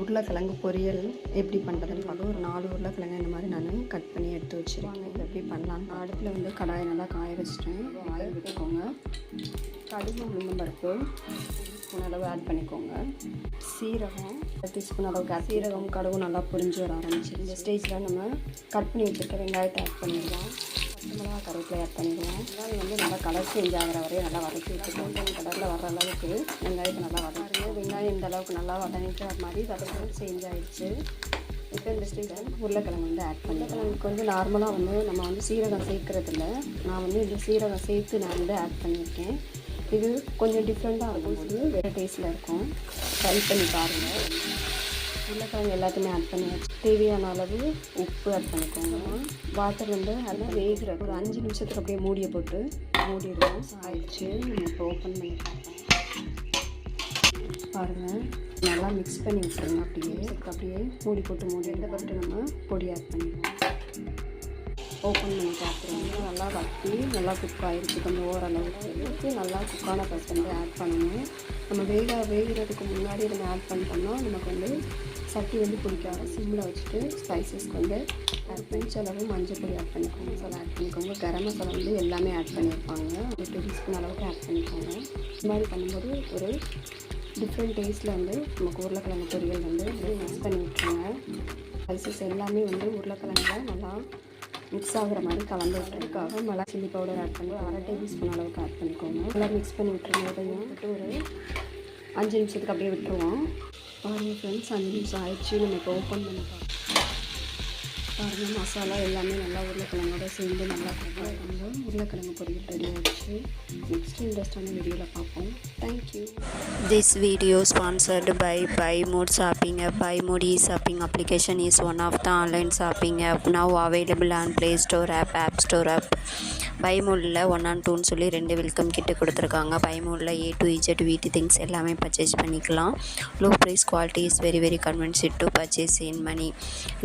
உருளைக்கிழங்கு பொரியல் எப்படி பண்ணுறதுன்னு பார்க்க ஒரு நாலு உருளைக்கிழங்கு இந்த மாதிரி நான் கட் பண்ணி எடுத்து வச்சுருக்கேன். இது எப்படி பண்ணலாம் அடுப்பில் வந்து கடாயை நல்லா காய வச்சுட்டேன். காய விட்டுக்கோங்க கடுகு உளுந்தம் பருப்பு ஸ்பூன் அளவு ஆட் பண்ணிக்கோங்க. சீரகம் டீஸ்பூன் அளவுக்கு சீரகம் கடுகு நல்லா புரிஞ்சு வர ஆரம்பிச்சு இந்த ஸ்டேஜில் நம்ம கட் பண்ணி வச்சுருக்க வெங்காயத்தை ஆட் பண்ணிடலாம். பச்சை மிளகா கருவேப்பிலை ஆட் பண்ணிடுவேன் வெங்காயம் வந்து நல்லா கலர் சேஞ்ச் ஆகிற வரையும் நல்லா வதக்கி வச்சுக்கோங்க. கலரில் வர அளவுக்கு வெங்காயத்தை நல்லா வதக்குங்க வெங்காயம் இந்த அளவுக்கு நல்லா வதங்கிட்டு மாதிரி வதக்கி சேஞ்ச் ஆகிடுச்சு இப்போ இந்த ஸ்டேஜில் உருளைக்கிழங்கு வந்து ஆட் பண்ணி உருளைக்கிழங்குக்கு வந்து நார்மலாக வந்து நம்ம வந்து சீரகம் சேர்க்கறது நான் வந்து இந்த சீரகம் சேர்த்து நான் வந்து ஆட் பண்ணியிருக்கேன். இது கொஞ்சம் டிஃப்ரெண்ட்டாக இருக்கும்போது வேறு டேஸ்ட்டில் இருக்கும். ட்ரை பண்ணி பாருங்கள் உருளைக்கிழங்கு எல்லாத்தையுமே ஆட் பண்ணியாச்சு தேவையான அளவு உப்பு ஆட் பண்ணிக்கோங்க. வாட்டர் வந்து அதெல்லாம் வேகிற ஒரு அஞ்சு நிமிஷத்துக்கு அப்படியே மூடியை போட்டு மூடிடுவோம். ஆயிடுச்சு. நம்ம இப்போ ஓப்பன் பண்ணி பார்ப்போம் பாருங்கள் நல்லா மிக்ஸ் பண்ணி விட்டுருங்க அப்படியே. அதுக்கு அப்படியே மூடி போட்டு மூடி. இந்த பட்டு நம்ம பொடி ஆட் பண்ணிடுவோம். ஓப்பன் பண்ணி பார்த்துருவாங்க நல்லா வட்டி நல்லா குக் ஆகிருக்கு கொஞ்சம் ஓரளவுக்கு. நல்லா குக்கான பருப்பு வந்து ஆட் பண்ணணும். நம்ம வேக வேகிறதுக்கு முன்னாடி நம்ம ஆட் பண்ணிட்டோம்னா நமக்கு வந்து சட்டி வந்து பிடிக்காது சிம்மில் வச்சுட்டு ஸ்பைசஸ்க்கு வந்து ஒரு அளவு மஞ்சள் பொடி ஆட் பண்ணிக்கோங்க. மசாலா ஆட் பண்ணிக்கோங்க. கரம் மசாலா வந்து எல்லாமே ஆட் பண்ணியிருப்பாங்க. ஒரு டூ டீஸ்பூன் அளவுக்கு ஆட் பண்ணிக்கோங்க. இந்த மாதிரி பண்ணும்போது ஒரு டிஃப்ரெண்ட் டேஸ்ட்டில் வந்து நமக்கு உருளைக்கிழங்கு பொரியல் வந்து மிக்ஸ் பண்ணி விட்டுருங்க. ஸ்பைசஸ் எல்லாமே வந்து உருளைக்கிழங்குல நல்லா மிக்ஸ் ஆகுற மாதிரி கலந்து விட்டுறதுக்காக மிளகா சில்லி பவுடர் ஆட் பண்ணி அரை டேபிள் ஸ்பூன் அளவுக்கு ஆட் பண்ணிக்கோங்க. நல்லா மிக்ஸ் பண்ணி விட்டுருங்க. இதையும் விட்டு ஒரு அஞ்சு நிமிஷத்துக்கு அப்படியே விட்டுருவோம். பாருங்கள் ஃப்ரெண்ட்ஸ் அஞ்சு நிமிஷம் ஆயிடுச்சு நம்ம இப்போ ஓப்பன் பண்ணி பார்க்கலாம் பாருங்கள் மசாலா எல்லாமே நல்லா உருளைக்கிழங்கோட சேர்ந்து நல்லா பண்ணுவோம் உருளைக்கிழங்கு பொரியல் ரெடி ஆகிடுச்சு நெக்ஸ்ட் இன்ட்ரெஸ்டான வீடியோவில் பார்ப்போம் thank you this video sponsored by buy mood shopping app by mood e shopping application is one of the online shopping app now available on Play Store app App Store app பைமூலில் one on டூன்னு சொல்லி ரெண்டு welcome கிட்ட கொடுத்துருக்காங்க. பைமூலில் A to Z வீட்டு things எல்லாமே purchase பண்ணிக்கலாம். Low price quality is very very convenient to purchase in money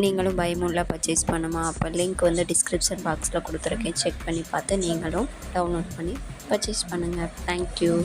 நீங்களும் பைமூலில் பர்ச்சேஸ் பண்ணுமா? அப்போ லிங்க் வந்து டிஸ்கிரிப்ஷன் பாக்ஸில் கொடுத்துருக்கேன். செக் பண்ணி பார்த்து நீங்களும் டவுன்லோட் பண்ணி பர்ச்சேஸ் பண்ணுங்கள் தேங்க்யூ